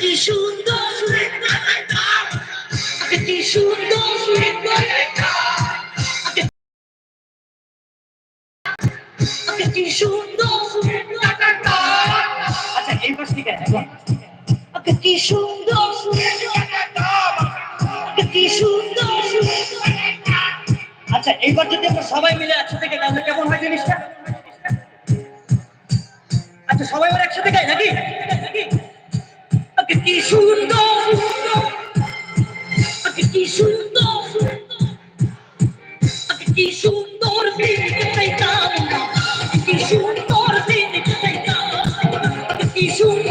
কি সুন্দর আগে কি সুন্দর আগে কি সুন্দর আচ্ছা এই পাশ থেকে কি সুন্দর আগে কি সুন্দর আচ্ছা এইবার যদি আমরা সবাই মিলে একসাথে গাই, তাহলে কেমন হয় জিনিসটা? আচ্ছা সবাই মিলে একসাথে গাই নাকি? কি সুন্দর। কি সুন্দর। কি সুন্দর দিন কেটে গেল কি সুন্দর কি সুন্দর